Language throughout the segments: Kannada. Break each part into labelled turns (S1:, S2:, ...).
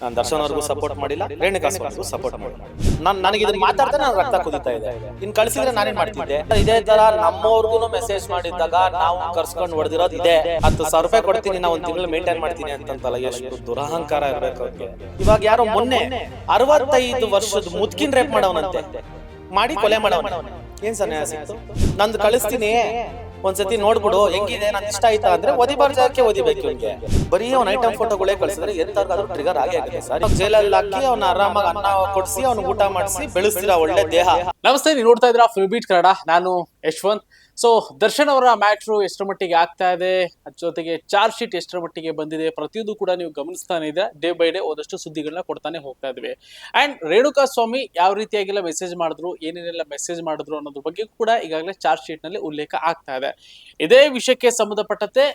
S1: ನಾನು ದರ್ಶನ್ ಅವ್ರಿಗೂ ಸಪೋರ್ಟ್ ಮಾಡಿಲ್ಲ ರೇಣುಕಾ ಸ್ವಾಮಿಗೂ ಸಪೋರ್ಟ್ ಮಾಡಿಲ್ಲ. ನಾನು ನನಗೆ ಇದನ್ನ ಮಾತಾಡ್ತಾ ನಾನು ರಕ್ತ ಕುದಿತಾ ಇದೆ ಇನ್ ಕಳ್ಸಿದ್ರೆ ನಾನೇನ್ ಮಾಡ್ತಿದ್ದೆ? ಇದೇ ತರ ನಮ್ಮವ್ರಿಗೂ ಮೆಸೇಜ್ ಮಾಡಿದ್ದಾಗ ನಾವು ಕರ್ಸ್ಕೊಂಡು ಹೊಡೆದಿರೋದು ಇದೆ. ಹತ್ತು ಸಾವಿರ ರೂಪಾಯಿ ಕೊಡ್ತೀನಿ ನಾವು ಒಂದ್ ತಿಂಗಳು ಮೇಂಟೈನ್ ಮಾಡ್ತೀನಿ ಅಂತಂತಲ್ಲ ಎಷ್ಟು ದುರಹಂಕಾರ ಇರ್ಬೇಕು ಅವ್ರಿಗೆ. ಇವಾಗ ಯಾರೋ ಮೊನ್ನೆ ಅರವತ್ತೈದು ವರ್ಷದ ಮುದ್ಕಿನ ರೇಪ್ ಮಾಡವನಂತೆ ಮಾಡಿ ಕೊಲೆ ಮಾಡವನ ಏನ್ ಸನ್ಯಾಸ ಸಿಕ್ತು ನಂದು ಕಳಿಸ್ತೀನಿ. ಒಂದ್ಸತಿ ನೋಡ್ಬಿಡು ಹೆಂಗಿದೆ ನನ್ ಇಷ್ಟ ಆಯ್ತಾ ಅಂದ್ರೆ ಒದಿಬಾರ್ ಜಾಗಕ್ಕೆ ಓದಿಬೇಕು ಇವ್ನಿಗೆ. ಬರೀ ಅವ್ನ ಐಟಮ್ ಫೋಟೋಗಳೇ ಕಳ್ಸಿದ್ರೆ ಎಂತಾದ್ರೂ ಟ್ರಿಗರ್ ಆಗಿ ಆಗುತ್ತೆ ಸರ್. ಜೈಲಲ್ಲಿ ಹಾಕಿ ಅವ್ನ ಆರಾಮಾಗಿ ಅನ್ನ ಕೊಡ್ಸಿ ಅವ್ನ ಊಟ ಮಾಡಿಸಿ ಬೆಳೆಸ್ತೀರಾ ಒಳ್ಳೆ ದೇಹ.
S2: ನಮಸ್ತೆ, ನೀವು ನೋಡ್ತಾ ಇದ್ರ ಫುಲ್ ಬೀಟ್ ಕನ್ನಡ. ನಾನು ಯಶವಂತ್. ಸೊ ದರ್ಶನ್ ಅವರ ಮ್ಯಾಟ್ರು ಎಷ್ಟರ ಮಟ್ಟಿಗೆ ಆಗ್ತಾ ಇದೆ? ಅದ್ರ ಜೊತೆಗೆ ಚಾರ್ಜ್ ಶೀಟ್ ಎಷ್ಟರ ಮಟ್ಟಿಗೆ ಬಂದಿದೆ? ಪ್ರತಿಯೊಂದು ಕೂಡ ನೀವು ಗಮನಿಸ್ತಾನೆ ಇದೆ. ಡೇ ಬೈ ಡೇ ಒಂದಷ್ಟು ಸುದ್ದಿಗಳನ್ನ ಕೊಡ್ತಾನೆ ಹೋಗ್ತಾ ಇದ್ವಿ. ಅಂಡ್ ರೇಣುಕಾ ಸ್ವಾಮಿ ಯಾವ ರೀತಿಯಾಗೆಲ್ಲ ಮೆಸೇಜ್ ಮಾಡಿದ್ರು, ಏನೇನೆಲ್ಲ ಮೆಸೇಜ್ ಮಾಡಿದ್ರು ಅನ್ನೋದ್ರ ಬಗ್ಗೆ ಕೂಡ ಈಗಾಗಲೇ ಚಾರ್ಜ್ ಶೀಟ್ನಲ್ಲಿ ಉಲ್ಲೇಖ ಆಗ್ತಾ ಇದೆ. ಇದೇ ವಿಷಯಕ್ಕೆ ಸಂಬಂಧಪಟ್ಟಂತೆ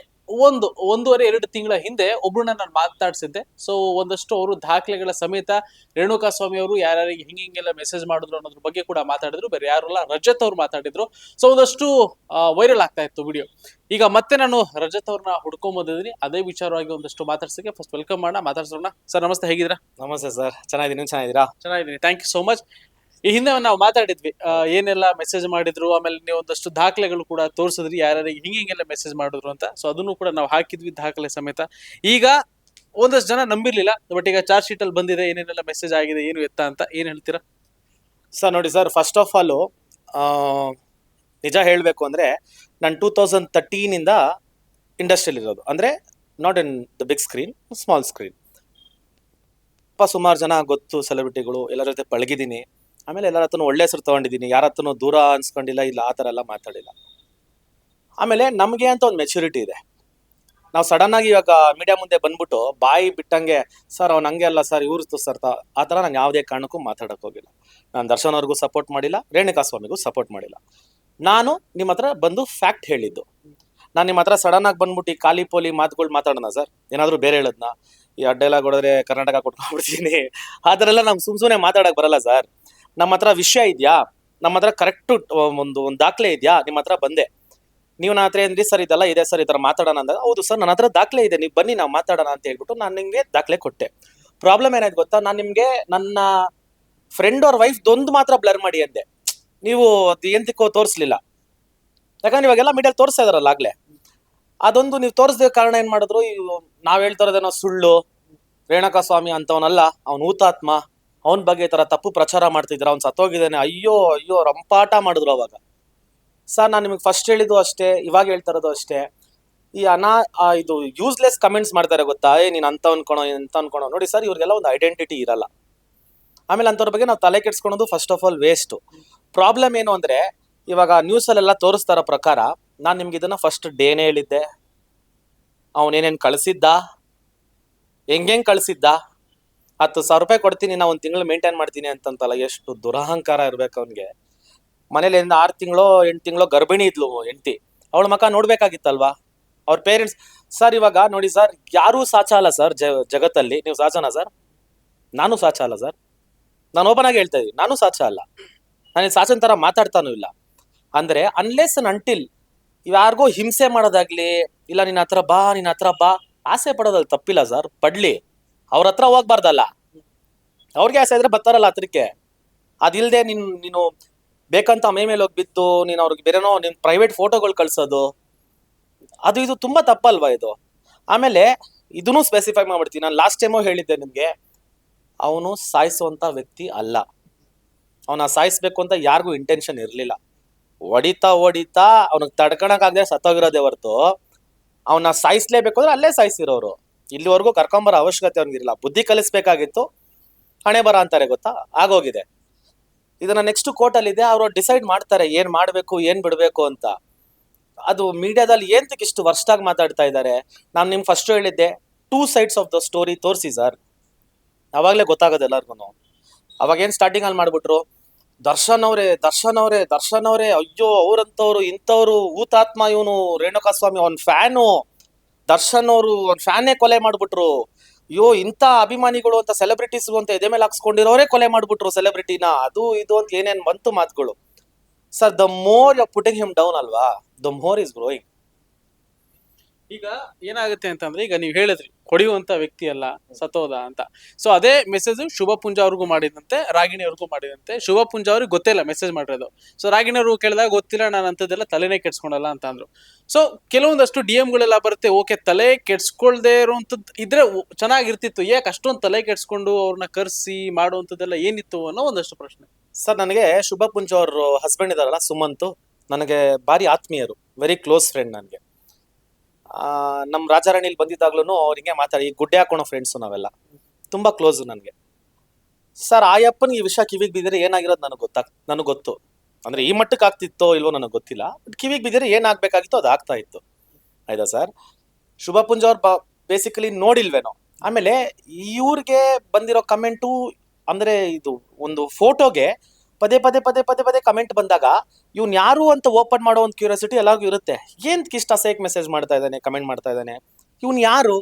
S2: ಒಂದು ಒಂದೂವರೆ ಎರಡು ತಿಂಗಳ ಹಿಂದೆ ಒಬ್ಬರನ್ನ ನಾನು ಮಾತಾಡ್ಸಿದ್ದೆ. ಸೊ ಒಂದಷ್ಟು ಅವರು ದಾಖಲೆಗಳ ಸಮೇತ ರೇಣುಕಾ ಸ್ವಾಮಿ ಅವರು ಯಾರ್ಯಾರಿಗೆ ಹಿಂಗೆ ಹಿಂಗೆಲ್ಲ ಮೆಸೇಜ್ ಮಾಡಿದ್ರು ಅನ್ನೋದ್ರ ಬಗ್ಗೆ ಕೂಡ ಮಾತಾಡಿದ್ರು. ಬೇರೆ ಯಾರಲ್ಲ ರಜತ್ ಅವ್ರು ಮಾತಾಡಿದ್ರು. ಸೊ ಒಂದಷ್ಟು ವೈರಲ್ ಆಗ್ತಾ ಇತ್ತು ವಿಡಿಯೋ ಈಗ ಮತ್ತೆ ನಾನು ರಜತ್ ಅವ್ರನ್ನ ಹುಡ್ಕೊಂಡ್ ಬಂದಿದ್ದೀನಿ. ಅದೇ ವಿಚಾರವಾಗಿ ಒಂದಷ್ಟು ಮಾತಾಡ್ಸಕ್ಕೆ. ಫಸ್ಟ್ ವೆಲ್ಕಮ್ ಮಾಡೋಣ ಮಾತಾಡ್ಸೋಣ. ಸರ್ ನಮಸ್ತೆ. ಹೇಗಿದ್ದೀರಾ?
S1: ನಮಸ್ತೆ ಸರ್ ಚೆನ್ನಾಗಿದ್ದೀನಿ. ಚೆನ್ನಾಗಿದ್ದೀರಾ?
S2: ಚೆನ್ನಾಗಿದ್ದೀನಿ. ಥ್ಯಾಂಕ್ ಯು ಸೋ ಮಚ್ ಈ ಹಿಂದೆ ನಾವು ಮಾತಾಡಿದ್ವಿ ಏನೆಲ್ಲ ಮೆಸೇಜ್ ಮಾಡಿದ್ರು, ಆಮೇಲೆ ನೀವು ಒಂದಷ್ಟು ದಾಖಲೆಗಳು ಕೂಡ ತೋರಿಸಿದ್ರಿ, ಯಾರ್ಯಾರಿಗೆ ಹಿಂಗೆ ಹಿಂಗೆಲ್ಲ ಮೆಸೇಜ್ ಮಾಡಿದ್ರು ಅಂತ. ಸೊ ಅದನ್ನು ಕೂಡ ನಾವು ಹಾಕಿದ್ವಿ ದಾಖಲೆ ಸಮೇತ. ಈಗ ಒಂದಷ್ಟು ಜನ ನಂಬಿರ್ಲಿಲ್ಲ ಬಟ್ ಈಗ ಚಾರ್ಜ್ ಶೀಟ್ ಅಲ್ಲಿ ಬಂದಿದೆ, ಏನೇನೆಲ್ಲ ಮೆಸೇಜ್ ಆಗಿದೆ, ಏನು ಎತ್ತ ಅಂತ ಏನ್ ಹೇಳ್ತೀರಾ?
S1: ಸರ್, ನೋಡಿ ಸರ್ ಫಸ್ಟ್ ಆಫ್ ಆಲ್ ನಿಜ ಹೇಳಬೇಕು ಅಂದರೆ, ನಾನು ಟೂ ತೌಸಂಡ್ ತರ್ಟೀನಿಂದ ಇಂಡಸ್ಟ್ರಿಯಲ್ಲಿ ಇರೋದು. ಅಂದರೆ not in the big screen small screen ಸುಮಾರು ಜನ ಗೊತ್ತು ಸೆಲೆಬ್ರಿಟಿಗಳು ಎಲ್ಲರ ಜೊತೆ ಪಳಗಿದ್ದೀನಿ. ಆಮೇಲೆ ಎಲ್ಲರ ಹತ್ರನೂ ಒಳ್ಳೆ ಹೆಸರು ತಗೊಂಡಿದ್ದೀನಿ. ಯಾರ ಹತ್ರನೂ ದೂರ ಅನ್ಸ್ಕೊಂಡಿಲ್ಲ, ಇಲ್ಲ ಆ ಥರ ಎಲ್ಲ ಮಾತಾಡಿಲ್ಲ. ಆಮೇಲೆ ನಮಗೆ ಅಂತ ಒಂದು ಮೆಚುರಿಟಿ ಇದೆ. ನಾವು ಸಡನ್ ಆಗಿ ಇವಾಗ ಮೀಡಿಯಾ ಮುಂದೆ ಬಂದ್ಬಿಟ್ಟು ಬಾಯಿ ಬಿಟ್ಟಂಗೆ, ಸರ್, ಅವ್ನು ಹಂಗೆ ಅಲ್ಲ ಸರ್, ಇವ್ರು ಸರ್ ಆ ಥರ ನಾನು ಯಾವುದೇ ಕಾರಣಕ್ಕೂ ಮಾತಾಡೋಕೆ ಹೋಗಿಲ್ಲ. ನಾನು ದರ್ಶನ್ ಅವ್ರಿಗೂ ಸಪೋರ್ಟ್ ಮಾಡಿಲ್ಲ ರೇಣುಕಾ ಸ್ವಾಮಿಗೂ ಸಪೋರ್ಟ್ ಮಾಡಿಲ್ಲ. ನಾನು ನಿಮ್ಮ ಹತ್ರ ಬಂದು ಫ್ಯಾಕ್ಟ್ ಹೇಳಿದ್ದು. ನಾನು ನಿಮ್ಮ ಹತ್ರ ಸಡನ್ ಆಗಿ ಬಂದ್ಬಿಟ್ಟು ಖಾಲಿ ಪೋಲಿ ಮಾತುಗಳು ಮಾತಾಡೋಣ ಸರ್? ಏನಾದರೂ ಬೇರೆ ಹೇಳೋದ್ನ? ಈ ಅಡ್ಡೆಲ್ಲ ಹೊಡೆದ್ರೆ ಕರ್ನಾಟಕ ಕೊಟ್ಕೊಂಡ್ಬಿಡ್ತೀನಿ. ಆ ಥರ ಎಲ್ಲ ನಮ್ಗೆ ಸುಮ್ ಸುಮ್ಮನೆ ಮಾತಾಡಕ್ಕೆ ಬರಲ್ಲ ಸರ್. ನಮ್ಮ ಹತ್ರ ವಿಷಯ ಇದೆಯಾ? ನಮ್ಮ ಹತ್ರ ಕರೆಕ್ಟು ಒಂದು ಒಂದು ದಾಖಲೆ ಇದೆಯಾ? ನಿಮ್ಮ ಹತ್ರ ಬಂದೆ. ನೀವು ನನ್ನ ಹತ್ರ ಏನ್ರಿ ಸರ್ ಇದೆಲ್ಲ ಇದೆ ಸರ್ ಈ ಥರ ಮಾತಾಡೋಣ ಅಂದಾಗ, ಹೌದು ಸರ್ ನನ್ನ ಹತ್ರ ದಾಖಲೆ ಇದೆ, ನೀವು ಬನ್ನಿ ನಾವು ಮಾತಾಡೋಣ ಅಂತ ಹೇಳ್ಬಿಟ್ಟು ನಾನು ನಿಮಗೆ ದಾಖಲೆ ಕೊಟ್ಟೆ. ಪ್ರಾಬ್ಲಮ್ ಏನಾಯ್ತು ಗೊತ್ತಾ? ನಾನು ನಿಮಗೆ ನನ್ನ ಫ್ರೆಂಡ್ ಅವ್ರ ವೈಫ್ ದೊಂದು ಮಾತ್ರ ಬ್ಲರ್ ಮಾಡಿ ಅಂದೆ. ನೀವು ಅದು ಎಂತಕ್ಕೋ ತೋರಿಸ್ಲಿಲ್ಲ. ಯಾಕಂದ್ರೆ ಇವಾಗೆಲ್ಲ ಮೀಡಿಯಲ್ಲಿ ತೋರಿಸ್ತಾ ಇದಾರಲ್ಲ ಆಗ್ಲೇ. ಅದೊಂದು ನೀವು ತೋರಿಸ್ದ ಕಾರಣ ಏನ್ ಮಾಡಿದ್ರು ನಾವು ನಾವ್ ಹೇಳ್ತಾ ಇರೋದೇನೋ ಸುಳ್ಳು, ರೇಣುಕಾ ಸ್ವಾಮಿ ಅಂತವನಲ್ಲ, ಅವನು ಊತಾತ್ಮ ಅವನ ಬಗ್ಗೆ ಈ ತರ ತಪ್ಪು ಪ್ರಚಾರ ಮಾಡ್ತಿದ್ರ ಅವ್ನು ಸತ್ತೋಗಿದ್ದಾನೆ. ಅಯ್ಯೋ ಅಯ್ಯೋ, ರಂಪಾಟ ಮಾಡಿದ್ರು ಅವಾಗ. ಸರ್, ನಾನು ನಿಮಗೆ ಫಸ್ಟ್ ಹೇಳಿದ್ದು ಅಷ್ಟೇ, ಇವಾಗ ಹೇಳ್ತಾ ಇರೋದು ಅಷ್ಟೇ. ಈ ಅನಾ ಇದು ಯೂಸ್ಲೆಸ್ ಕಮೆಂಟ್ಸ್ ಮಾಡ್ತಾರೆ ಗೊತ್ತಾ? ಏ, ನೀನು ಅಂತ ಅನ್ಕೊಳೋ ಎಂತ ಅನ್ಕೊಳೋ ನೋಡಿ ಸರ್, ಇವ್ರಿಗೆಲ್ಲ ಒಂದು ಐಡೆಂಟಿಟಿ ಇರಲ್ಲ. ಆಮೇಲೆ ಅಂಥವ್ರ ಬಗ್ಗೆ ನಾವು ತಲೆ ಕೆಡ್ಸ್ಕೊಳೋದು first of all waste problem ಏನು ಅಂದರೆ, ಇವಾಗ ನ್ಯೂಸಲ್ಲೆಲ್ಲ ತೋರಿಸ್ತಾರ ಪ್ರಕಾರ, ನಾನು ನಿಮ್ಗೆ ಇದನ್ನ ಫಸ್ಟ್ ಡೇನೇ ಹೇಳಿದ್ದೆ. ಅವನೇನೇನು ಕಳಿಸಿದ್ದ? ಹೆಂಗೆಂಗೆ ಕಳಿಸಿದ್ದ? ಹತ್ತು ಸಾವಿರ ರೂಪಾಯಿ ಕೊಡ್ತೀನಿ ನಾ ಒಂದು ತಿಂಗಳು ಮೇಂಟೈನ್ ಮಾಡ್ತೀನಿ ಅಂತಂತಲ್ಲ, ಎಷ್ಟು ದುರಹಂಕಾರ ಇರ್ಬೇಕು ಅವನಿಗೆ. ಮನೇಲಿ ಇಂದ ಆರು ತಿಂಗಳು, ಎಂಟು ತಿಂಗಳು ಗರ್ಭಿಣಿ ಇದ್ಲು ಹೆಂಡ್ತಿ. ಅವಳ ಮಕ ನೋಡ್ಬೇಕಾಗಿತ್ತಲ್ವಾ? ಅವ್ರ ಪೇರೆಂಟ್ಸ್ ಸರ್, ಇವಾಗ ನೋಡಿ ಸರ್, ಯಾರೂ ಸಾಚ ಅಲ್ಲ ಸರ್ ಜಗತ್ತಲ್ಲಿ. ನೀವು ಸಾಚನಾ ಸರ್? ನಾನು ಸಾಚ ಅಲ್ಲ ಸರ್. ನಾನು ಓಪನ್ ಆಗಿ ಹೇಳ್ತಾ ಇದ್ದೀನಿ. ನಾನು ಸಾಚ ಅಲ್ಲ. ನಾನು ಸಾಚನ ಥರ ಮಾತಾಡ್ತಾನೂ ಇಲ್ಲ. ಅಂದರೆ ಅನ್ಲೆಸ್ ಅನ್ ಅಂಟಿಲ್ ಯಾರಿಗೋ ಹಿಂಸೆ ಮಾಡೋದಾಗ್ಲಿ, ಇಲ್ಲ ನಿನ್ನ ಹತ್ರ ಬಾ, ನಿನ್ನ ಹತ್ರ ಬಾ, ಆಸೆ ಪಡೋದಲ್ಲಿ ತಪ್ಪಿಲ್ಲ ಸರ್. ಪಡ್ಲಿ. ಅವ್ರ ಹತ್ರ ಹೋಗ್ಬಾರ್ದಲ್ಲ. ಅವ್ರಿಗೆ ಆಸೆ ಇದ್ರೆ ಬರ್ತಾರಲ್ಲ ಹತ್ರಕ್ಕೆ. ಅದಿಲ್ಲದೆ ನೀನು ನೀನು ಬೇಕಂತ ಮೈ ಮೇಲೆ ಹೋಗಿ ಬಿತ್ತು ನೀನು ಅವ್ರಿಗೆ ಬೇರೆನೋ ನಿನ್ ಪ್ರೈವೇಟ್ ಫೋಟೋಗಳು ಕಳ್ಸೋದು. ಅದು ಇದು ತುಂಬಾ ತಪ್ಪಲ್ವಾ ಇದು? ಆಮೇಲೆ ಇದನ್ನು ಸ್ಪೆಸಿಫೈ ಮಾಡ್ಬಿಡ್ತೀನಿ. ನಾನು ಲಾಸ್ಟ್ ಟೈಮು ಹೇಳಿದ್ದೆ ನಿಮಗೆ. ಅವನು ಸಾಯಿಸುವಂತ ವ್ಯಕ್ತಿ ಅಲ್ಲ. ಅವನ ಸಾಯಿಸ್ಬೇಕು ಅಂತ ಯಾರಿಗೂ ಇಂಟೆನ್ಷನ್ ಇರಲಿಲ್ಲ. ಹೊಡಿತಾ ಹೊಡಿತಾ, ಅವನಿಗೆ ತಡ್ಕೊಳಕ್ಕಾಗದೆ ಸತ್ತೋಗಿರೋದೇ ಹೊರ್ತು. ಅವನ್ನ ಸಾಯಿಸ್ಲೇಬೇಕು ಅಂದ್ರೆ ಅಲ್ಲೇ ಸಾಯಿಸಿರೋರು. ಇಲ್ಲಿವರೆಗೂ ಕರ್ಕೊಂಬರೋ ಅವಶ್ಯಕತೆ ಅವ್ನಿಗಿರಲಿಲ್ಲ ಬುದ್ಧಿ ಕಲಿಸ್ಬೇಕಾಗಿತ್ತು, ಹಣೆ ಬರ ಅಂತಾರೆ ಗೊತ್ತಾ? ಆಗೋಗಿದೆ. ಇದನ್ನ ನೆಕ್ಸ್ಟ್ ಕೋರ್ಟಲ್ಲಿದೆ, ಅವರು ಡಿಸೈಡ್ ಮಾಡ್ತಾರೆ ಏನ್ ಮಾಡಬೇಕು, ಏನ್ ಬಿಡಬೇಕು ಅಂತ. ಅದು ಮೀಡಿಯಾದಲ್ಲಿ ಏಂತಕ್ಕೆ ಇಷ್ಟು ವರ್ಷಾಗಿ ಮಾತಾಡ್ತಾ ಇದ್ದಾರೆ ನಾನು ನಿಮ್ಗೆ ಫಸ್ಟ್ ಹೇಳಿದ್ದೆ two sides of the story ತೋರಿಸಿ ಸರ್. ಅವಾಗಲೇ ಗೊತ್ತಾಗೋದು ಎಲ್ಲರಿಗೂ ಅವಾಗ ಏನು ಸ್ಟಾರ್ಟಿಂಗ್ ಅಲ್ಲಿ ಮಾಡ್ಬಿಟ್ರು? ದರ್ಶನ್ ಅವರೇ ದರ್ಶನ್ ಅವರೇ ದರ್ಶನ್ ಅವರೇ, ಅಯ್ಯೋ, ಅವ್ರಂತವ್ರು, ಇಂಥವ್ರು, ಊತಾತ್ಮ ಇವನು, ರೇಣುಕಾಸ್ವಾಮಿ ಸ್ವಾಮಿ ಅವ್ನ ಫ್ಯಾನು ದರ್ಶನ್ ಅವರು ಒಂದು ಫ್ಯಾನೇ ಕೊಲೆ ಮಾಡ್ಬಿಟ್ರು. ಅಯ್ಯೋ, ಇಂಥ ಅಭಿಮಾನಿಗಳು ಅಂತ ಸೆಲೆಬ್ರಿಟೀಸ್ ಅಂತ ಎದೆ ಮೇಲೆ ಹಾಕ್ಸ್ಕೊಂಡಿರೋರೇ ಕೊಲೆ ಮಾಡ್ಬಿಟ್ರು ಸೆಲೆಬ್ರಿಟಿನ ಅದು ಇದು ಅಂತ ಏನೇನ್ ಬಂತು ಮಾತುಗಳು. Sir, the more you putting him down ಅಲ್ವಾ? The more is growing.
S2: ಈಗ ಏನಾಗುತ್ತೆ ಅಂತಂದ್ರೆ, ಈಗ ನೀವು ಹೇಳಿದ್ರಿ ಹೊಡೆಯುವಂತ ವ್ಯಕ್ತಿ ಅಲ್ಲ, ಸತೋದ ಅಂತ. ಸೊ ಅದೇ ಮೆಸೇಜ್ ಶುಭ ಪುಂಜ ಅವ್ರಿಗೂ ಮಾಡಿದಂತೆ, ರಾಗಿಣಿ ಅವ್ರಿಗೂ ಮಾಡಿದಂತೆ, ಶುಭ ಪುಂಜ ಅವ್ರಿಗೆ ಗೊತ್ತಿಲ್ಲ ಮೆಸೇಜ್ ಮಾಡಿರೋದು. ಸೊ ರಾಗಿಣಿ ಅವ್ರಿಗೂ ಕೇಳಿದಾಗ ಗೊತ್ತಿಲ್ಲ, ನಾನು ಅಂತದೆಲ್ಲ ತಲೆನೇ ಕೆಡ್ಸ್ಕೊಳಲ್ಲ ಅಂತ ಅಂದ್ರು ಸೊ ಕೆಲವೊಂದಷ್ಟು ಡಿ ಎಂಗಳೆಲ್ಲ ಬರುತ್ತೆ, ಓಕೆ, ತಲೆ ಕೆಡ್ಸ್ಕೊಳ್ದೇ ಇರುವಂತದ್ದು ಇದ್ರೆ ಚೆನ್ನಾಗಿರ್ತಿತ್ತು. ಯಾಕೆ ಅಷ್ಟೊಂದು ತಲೆ ಕೆಡ್ಸ್ಕೊಂಡು ಅವ್ರನ್ನ ಕರೆಸಿ ಮಾಡುವಂಥದ್ದೆಲ್ಲ ಏನಿತ್ತು ಅನ್ನೋ ಒಂದಷ್ಟು ಪ್ರಶ್ನೆ.
S1: ಸರ್, ನನಗೆ ಶುಭ ಪುಂಜ ಅವರು ಹಸ್ಬೆಂಡ್ ಇದಾರಲ್ಲ, ಸುಮಂತು, ನನಗೆ ಭಾರಿ ಆತ್ಮೀಯರು ವೆರಿ ಕ್ಲೋಸ್ ಫ್ರೆಂಡ್ ನನಗೆ. ನಮ್ಮ ರಾಜಾರಾಣಿಲಿ ಬಂದಿದ್ದಾಗ್ಲೂ ಅವ್ರಿಗೆ ಮಾತಾಡಿ ಗುಡ್ಡೆ ಹಾಕೋಣ ಫ್ರೆಂಡ್ಸು ನಾವೆಲ್ಲ. ತುಂಬ ಕ್ಲೋಸು ನನಗೆ. ಸರ್ ಆಯಪ್ಪನ ಈ ವಿಷಯ ಕಿವಿಗೆ ಬಿದ್ದರೆ ಏನಾಗಿರೋದು ನನಗೆ ಗೊತ್ತಾಗ್, ನನಗೆ ಗೊತ್ತು. ಅಂದರೆ ಈ ಮಟ್ಟಕ್ಕೆ ಆಗ್ತಿತ್ತೋ ಇಲ್ವೋ ನನಗೆ ಗೊತ್ತಿಲ್ಲ. ಬಟ್ ಕಿವಿಗೆ ಬಿದ್ದರೆ ಏನಾಗಬೇಕಾಗಿತ್ತೋ ಅದು ಆಗ್ತಾ ಇತ್ತು. ಆಯ್ತಾ ಸರ್? ಶುಭ ಪುಂಜ ಅವ್ರು ಬ ಬೇಸಿಕಲಿ ನೋಡಿಲ್ವೇನೋ. ಆಮೇಲೆ ಇವ್ರಿಗೆ ಬಂದಿರೋ ಕಮೆಂಟು ಅಂದರೆ ಇದು ಒಂದು ಫೋಟೋಗೆ ಪದೇ ಪದೇ ಪದೇ ಪದೇ ಪದೇ ಕಮೆಂಟ್ ಬಂದಾಗ, ಇವ್ನು ಯಾರು ಅಂತ ಓಪನ್ ಮಾಡೋ ಒಂದು ಕ್ಯೂರಿಯಾಸಿಟಿ ಎಲ್ಲರಿಗೂ ಇರುತ್ತೆ. ಏನ್ ಕಿಷ್ಟ ಸೇಕ್ ಮೆಸೇಜ್ ಮಾಡ್ತಾ ಇದ್ದಾನೆ ಕಮೆಂಟ್ ಮಾಡ್ತಾ ಇದ್ದಾನೆ? ಇವ್ನು ಯಾರು?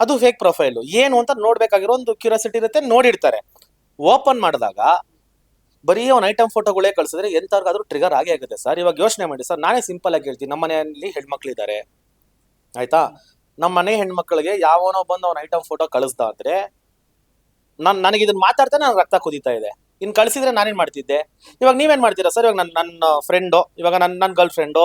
S1: ಅದು ಫೇಕ್ ಪ್ರೊಫೈಲು ಏನು ಅಂತ ನೋಡ್ಬೇಕಾಗಿರೋ ಒಂದು ಕ್ಯೂರಿಯಾಸಿಟಿ ಇರುತ್ತೆ, ನೋಡಿರ್ತಾರೆ. ಓಪನ್ ಮಾಡಿದಾಗ, ಬರೀ ಒಂದು ಐಟಮ್ ಫೋಟೋಗಳೇ ಕಳ್ಸಿದ್ರೆ ಎಂಥವ್ರಿಗಾದ್ರೂ ಟ್ರಿಗರ್ ಆಗೇ ಆಗುತ್ತೆ. ಸರ್, ಇವಾಗ ಯೋಚನೆ ಮಾಡಿ, ಸರ್, ನಾನೇ ಸಿಂಪಲ್ ಆಗಿ ಹೇಳ್ತೀನಿ. ನಮ್ಮ ಮನೆಯಲ್ಲಿ ಹೆಣ್ಮಕ್ಳಿದ್ದಾರೆ ಆಯ್ತಾ? ನಮ್ಮ ಮನೆ ಹೆಣ್ಮಕ್ಳಿಗೆ ಯಾವನೋ ಬಂದು ಅವ್ನ ಐಟಮ್ ಫೋಟೋ ಕಳಿಸ್ದ ಅಂದ್ರೆ, ನಾನು ನನಗೆ ಇದನ್ನ ಮಾತಾಡ್ತಾನೆ ನನಗೆ ರಕ್ತ ಕುದೀತಾ ಇದೆ. ಇನ್ನು ಕಳಿಸಿದ್ರೆ ನಾನೇನು ಮಾಡ್ತಿದ್ದೆ? ಇವಾಗ ನೀವೇನು ಮಾಡ್ತೀರಾ ಸರ್? ಇವಾಗ ನನ್ನ ನನ್ನ ಫ್ರೆಂಡು ಇವಾಗ ನನ್ನ ನನ್ನ ಗರ್ಲ್ ಫ್ರೆಂಡು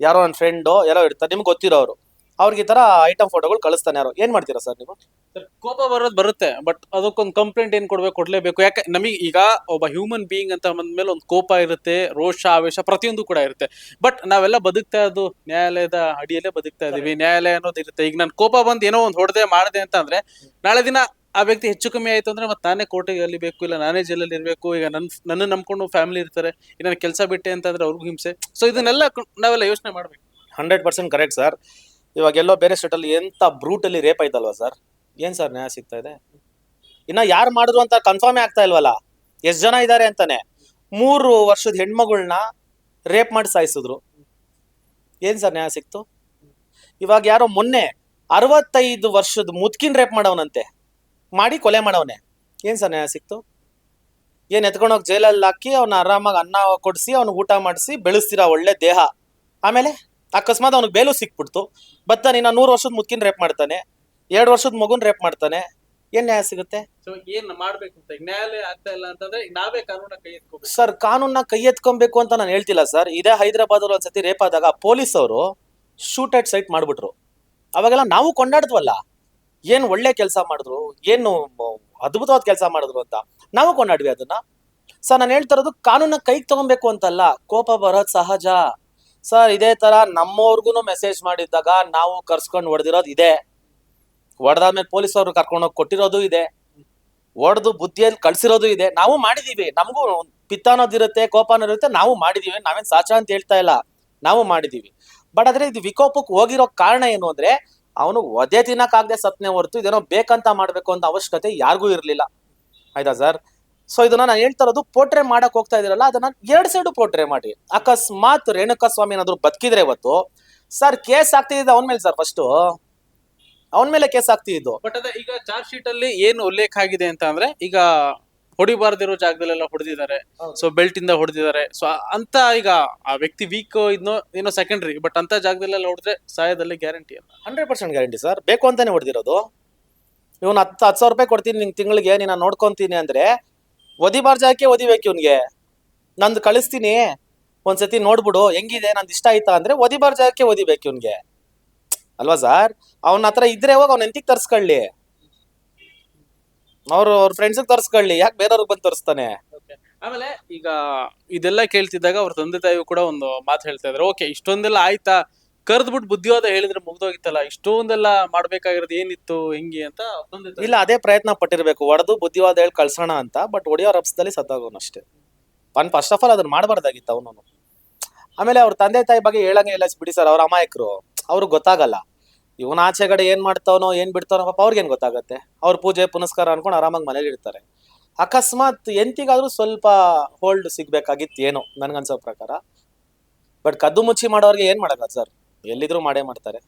S1: ಯಾರೋ ನನ್ನ ಫ್ರೆಂಡು ಯಾರೋ ಇರ್ತಾರೆ ನಿಮ್ಗೆ ಗೊತ್ತಿರೋರು. ಅವ್ರಿಗೆ ಈ ಥರ ಐಟಮ್ ಫೋಟೋಗಳು ಕಳಿಸ್ತಾನೆ ಯಾರು. ಏನು ಮಾಡ್ತೀರಾ ಸರ್ ನೀವು?
S2: ಸರ್ ಕೋಪ ಬರೋದು ಬರುತ್ತೆ ಬಟ್ ಅದಕ್ಕೊಂದು ಕಂಪ್ಲೇಂಟ್ ಏನು ಕೊಡ್ಬೇಕು ಕೊಡಲೇಬೇಕು. ಯಾಕೆ ನಮಗೆ ಈಗ ಒಬ್ಬ ಹ್ಯೂಮನ್ ಬೀಯಿಂಗ್ ಅಂತ ಬಂದ್ಮೇಲೆ ಒಂದು ಕೋಪ ಇರುತ್ತೆ ರೋಷ ಆವೇಶ ಪ್ರತಿಯೊಂದು ಕೂಡ ಇರುತ್ತೆ. ಬಟ್ ನಾವೆಲ್ಲ ಬದುಕ್ತಾ ಇದ್ದು ನ್ಯಾಯಾಲಯದ ಅಡಿಯಲ್ಲೇ ಬದುಕ್ತಾ ಇದ್ದೀವಿ. ನ್ಯಾಯಾಲಯ ಅನ್ನೋದು ಇರುತ್ತೆ ಈಗ ನಾನು ಕೋಪ ಬಂದು ಏನೋ ಒಂದು ಹೊಡೆದೆ ಮಾಡಿದೆ ಅಂತ ಅಂದ್ರೆ ನಾಳೆ ದಿನ ಆ ವ್ಯಕ್ತಿ ಹೆಚ್ಚು ಕಮ್ಮಿ ಆಯ್ತು ಅಂದ್ರೆ ಮತ್ತೆ ನಾನೇ ಕೋರ್ಟಿಗೆ ಅಲ್ಲಿಬೇಕು, ಇಲ್ಲ ನಾನೇ ಜೈಲಲ್ಲಿ ಇರಬೇಕು, ಈಗ ನನ್ನ ನನ್ನ ನಂಬ್ಕೊಂಡು ಫ್ಯಾಮಿಲಿ ಇರ್ತಾರೆ, ಈಗ ಕೆಲಸ ಬಿಟ್ಟೆ ಅಂತಂದ್ರೆ ಅವ್ರಿಗೂ ಹಿಂಸೆ. ಸೊ ಇದನ್ನೆಲ್ಲ ನಾವೆಲ್ಲ ಯೋಚನೆ ಮಾಡ್ಬೇಕು.
S1: Hundred percent correct sir. ಇವಾಗ ಎಲ್ಲೋ ಬೇರೆ ಸ್ಟೇಟಲ್ಲಿ ಎಂಥ ಬ್ರೂಟಲ್ಲಿ ರೇಪ್ ಆಯ್ತಲ್ವಾ ಸರ್? ಏನು ಸರ್ ನ್ಯಾಯ ಸಿಗ್ತಾ ಇದೆ? ಇನ್ನ ಯಾರು ಮಾಡಿದ್ರು ಅಂತ ಕನ್ಫರ್ಮೇ ಆಗ್ತಾ ಇಲ್ವಲ್ಲ? ಎಷ್ಟು ಜನ ಇದ್ದಾರೆ ಅಂತಾನೆ. ಮೂರು ವರ್ಷದ ಹೆಣ್ಮಗಳನ್ನ ರೇಪ್ ಮಾಡಿ ಸಾಯಿಸಿದ್ರು. ಏನು ಸರ್ ನ್ಯಾಯ ಸಿಕ್ತು? ಇವಾಗ ಯಾರೋ ಮೊನ್ನೆ ಅರವತ್ತೈದು ವರ್ಷದ ಮುದ್ಕಿನ್ ರೇಪ್ ಮಾಡವನಂತೆ. ಮಾಡಿ ಕೊಲೆ ಮಾಡವನೆ. ಏನು ಸರ್ ನ್ಯಾಯ ಸಿಕ್ತು? ಏನು ಎತ್ಕೊಂಡೋಗಿ ಜೈಲಲ್ಲಿ ಹಾಕಿ ಅವ್ನ ಆರಾಮಾಗಿ ಅನ್ನ ಕೊಡಿಸಿ ಅವ್ನ ಊಟ ಮಾಡಿಸಿ ಬೆಳೆಸ್ತೀರಾ ಒಳ್ಳೆ ದೇಹ. ಆಮೇಲೆ ಅಕಸ್ಮಾತ್ ಅವ್ನಿಗೆ ಬೇಲು ಸಿಕ್ಬಿಡ್ತು. ಬತ್ತ ನಿನ್ನ ನೂರು ವರ್ಷದ ಮುದ್ಕಿನ ರೇಪ್ ಮಾಡ್ತಾನೆ ಎರಡು ವರ್ಷದ ಮಗುನ್ ರೇಪ್ ಮಾಡ್ತಾನೆ ಏನ್ ನ್ಯಾಯ ಸಿಗುತ್ತೆ?
S2: ಸೊ ಏನ್ ಮಾಡ್ಬೇಕು ಅಂತ ಈಗ ನ್ಯಾಯಾಲಯ ಆಗ್ತಾ ಇಲ್ಲ ಅಂತಂದ್ರೆ ಈಗ ನಾವೇ ಕಾನೂನ ಕೈ ಎತ್ಕೋಬೇಕು.
S1: ಸರ್ ಕಾನೂನ್ನ ಕೈ ಎತ್ಕೊಬೇಕು ಅಂತ ನಾನು ಹೇಳ್ತಿಲ್ಲ ಸರ್. ಇದೇ ಹೈದರಾಬಾದ್ ಒಂದ್ಸತಿ ರೇಪ್ ಆದಾಗ ಪೊಲೀಸ್ ಅವರು ಶೂಟ್ ಅಟ್ ಸೈಟ್ ಮಾಡ್ಬಿಟ್ರು. ಅವಾಗೆಲ್ಲ ನಾವು ಕೊಂಡಾಡ್ದ್ವಲ್ಲ. ಏನ್ ಒಳ್ಳೆ ಕೆಲಸ ಮಾಡಿದ್ರು, ಏನು ಅದ್ಭುತವಾದ ಕೆಲಸ ಮಾಡಿದ್ರು ಅಂತ ನಾವು ಕೊಂಡಾಡ್ವಿ ಅದನ್ನ. ಸರ್ ನಾನು ಹೇಳ್ತಾ ಇರೋದು ಕಾನೂನ ಕೈಗೆ ತಗೊಬೇಕು ಅಂತಲ್ಲ, ಕೋಪ ಬರೋದು ಸಹಜ. ಸರ್, ಇದೇ ತರ ನಮ್ಮವ್ರಿಗೂ ಮೆಸೇಜ್ ಮಾಡಿದ್ದಾಗ ನಾವು ಕರ್ಸ್ಕೊಂಡು ಹೊಡೆದಿರೋದು ಇದೆ. ಹೊಡೆದಾದ್ಮೇಲೆ ಪೊಲೀಸ್ ಅವರು ಕರ್ಕೊಂಡೋಗಿ ಕೊಟ್ಟಿರೋದು ಇದೆ. ಹೊಡೆದು ಬುದ್ಧಿಯಲ್ಲಿ ಕಳ್ಸಿರೋದು ಇದೆ. ನಾವು ಮಾಡಿದೀವಿ. ನಮಗೂ ಪಿತ್ತ ಅನ್ನೋದಿರುತ್ತೆ ಕೋಪ ಅನ್ನೋದಿರುತ್ತೆ ನಾವು ಮಾಡಿದೀವಿ. ನಾವೇನು ಸಾಚ ಅಂತ ಹೇಳ್ತಾ ಇಲ್ಲ. ನಾವು ಮಾಡಿದೀವಿ. ಬಟ್ ಆದ್ರೆ ಇದು ವಿಕೋಪಕ್ಕೆ ಹೋಗಿರೋ ಕಾರಣ ಏನು ಅಂದ್ರೆ ಅವನು ಒದೆ ತಿನ್ನಕ್ಕಾಗದೆ ಸತ್ನೆ ಹೊರತು ಇದೇನೋ ಬೇಕಂತ ಮಾಡಬೇಕು ಅಂತ ಅವಶ್ಯಕತೆ ಯಾರಿಗೂ ಇರಲಿಲ್ಲ. ಆಯ್ತಾ ಸರ್? ಸೊ ಇದನ್ನ ನಾನು ಹೇಳ್ತಾ ಇರೋದು ಪೋಟ್ರೆ ಮಾಡಕ್ ಹೋಗ್ತಾ ಇದೀರಲ್ಲ, ಅದನ್ನ ಎರಡ್ ಸೈಡು ಪೋಟ್ರೆ ಮಾಡಿ. ಅಕಸ್ಮಾತ್ ರೇಣುಕಾ ಸ್ವಾಮಿ ಏನಾದ್ರು ಬದುಕಿದ್ರೆ ಇವತ್ತು ಸರ್ ಕೇಸ್ ಆಗ್ತಿದ್ದ ಅವನ ಮೇಲೆ ಸರ್ ಫಸ್ಟ್ ಅವನ ಮೇಲೆ ಕೇಸ್ ಆಗ್ತಿದ್ದು.
S2: ಬಟ್ ಅದೇ, ಈಗ ಚಾರ್ಜ್ ಶೀಟ್ ಅಲ್ಲಿ ಏನು ಉಲ್ಲೇಖ ಆಗಿದೆ ಅಂತ ಅಂದ್ರೆ, ಈಗ ಹೊಡಿಬಾರ್ದಿರೋ ಜಾಗದಲ್ಲೆಲ್ಲ ಹೊಡೆದಿದ್ದಾರೆ. ಸೊ ಬೆಲ್ಟ್ ಇಂದ ಹೊಡೆದಿದ್ದಾರೆ. ಸೊ ಅಂತ ಈಗ ಆ ವ್ಯಕ್ತಿ ವೀಕ್ ಇದ್ನೋ ಏನೋ ಸೆಕೆಂಡ್ರಿ ಬಟ್ ಅಂತ ಜಾಗದಲ್ಲೆಲ್ಲ ಹೊಡೆದ್ರೆ ಸಹಾಯದಲ್ಲಿ ಗ್ಯಾರಂಟಿ ಅಲ್ಲ.
S1: ಹಂಡ್ರೆಡ್ ಪರ್ಸೆಂಟ್ ಗ್ಯಾರಂಟಿ ಸರ್ ಬೇಕು ಅಂತಾನೆ ಹೊಡೆದಿರೋದು. ಇವನು ಹತ್ತು ಹತ್ತು ಸಾವಿರ ರೂಪಾಯಿ ಕೊಡ್ತೀನಿ ನಿಂಗೆ ತಿಂಗಳಿಗೆ ನೀನು ನೋಡ್ಕೊಂತೀನಿ ಅಂದ್ರೆ ಒದಿಬಾರ್ ಜಾಗಕ್ಕೆ ಒದಿಬೇಕು ಇವನ್ಗೆ. ನಂದು ಕಳಿಸ್ತೀನಿ. ಒಂದ್ಸತಿ ನೋಡ್ಬಿಡು ಹೆಂಗಿದೆ ನಂದು ಇಷ್ಟ ಆಯ್ತಾ ಅಂದ್ರೆ ಒದಿಬಾರ್ ಜಾಗಕ್ಕೆ ಒದಿಬೇಕು ಇವನ್ಗೆ. ಅಲ್ವಾ ಸರ್ ಅವನ ಹತ್ರ ಇದ್ರೆ ಹೋಗಿ ಅವ್ನ ಎಂತಿಗೆ ತರ್ಸ್ಕೊಳ್ಳಿ. ಅವ್ರು ಅವ್ರ ಫ್ರೆಂಡ್ಸಿಗೆ ತರ್ಸ್ಕೊಳ್ಳಿ. ಯಾಕೆ ಬೇರೆಯವ್ರಿಗೆ ಬಂದು ತೋರಿಸ್ತಾನೆ?
S2: ಆಮೇಲೆ ಈಗ ಇದೆಲ್ಲ ಕೇಳ್ತಿದ್ದಾಗ ಅವ್ರ ತಂದೆ ತಾಯಿ ಕೂಡ ಒಂದು ಮಾತು ಹೇಳ್ತಾ ಇದ್ರು. ಓಕೆ ಇಷ್ಟೊಂದೆಲ್ಲ ಆಯ್ತಾ? ಕರ್ದ್ಬಿಟ್ಟು ಬುದ್ಧಿವಾದ ಹೇಳಿದ್ರೆ ಮುಗ್ದೋಗಿತ್ತಲ್ಲ. ಇಷ್ಟೊಂದೆಲ್ಲ ಮಾಡ್ಬೇಕಾಗಿರೋದು ಏನಿತ್ತು ಹೆಂಗೆ ಅಂತ ತಂದೆ ತಾಯಿ
S1: ಇಲ್ಲ ಅದೇ ಪ್ರಯತ್ನ ಪಟ್ಟಿರ್ಬೇಕು. ಹೊಡೆದು ಬುದ್ಧಿವಾದ ಹೇಳಿ ಕಳ್ಸೋಣ ಅಂತ ಬಟ್ ಹೊಡೆಯೋ ರಪ್ಸದಲ್ಲಿ ಸತ್ತಾಗೋನು ಅಷ್ಟೇ. ಅವ್ನು ಫಸ್ಟ್ ಆಫ್ ಆಲ್ ಅದನ್ನ ಮಾಡಬಾರ್ದಾಗಿತ್ತು ಅವನು ಆಮೇಲೆ ಅವ್ರ ತಂದೆ ತಾಯಿ ಬಗ್ಗೆ ಹೇಳಂಗೆ ಇಲ್ಲ ಬಿಡಿ ಸರ್ ಅವ್ರ ಅಮಾಯಕರು. ಅವ್ರಿಗೆ ಗೊತ್ತಾಗಲ್ಲ. ಇವನ ಆಚೆಗಡೆ ಏನ್ ಮಾಡ್ತಾವನೋ, ಏನ್ ಬಿಡ್ತಾವನೋ ಪಾಪ ಅವ್ರಿಗೇನ್ ಗೊತ್ತಾಗತ್ತೆ. ಅವ್ರ ಪೂಜೆ, ಪುನಸ್ಕಾರ ಅನ್ಕೊಂಡು ಆರಾಮಾಗಿ ಮನೇಲಿ ಇರ್ತಾರೆ. ಅಕಸ್ಮಾತ್ ಎಂತಿಗಾದ್ರೂ ಸ್ವಲ್ಪ ಹೋಲ್ಡ್ ಸಿಗ್ಬೇಕಾಗಿತ್ತು ಏನೋ, ನನ್ಗನ್ಸೋ ಪ್ರಕಾರ. ಬಟ್ ಕದ್ದು ಮುಚ್ಚಿ ಮಾಡೋರ್ಗೆ ಏನ್ ಮಾಡಲ್ಲ ಸರ್ ಎಲ್ಲಿದ್ರು ಮಾಡೇ ಮಾಡ್ತಾರೆ.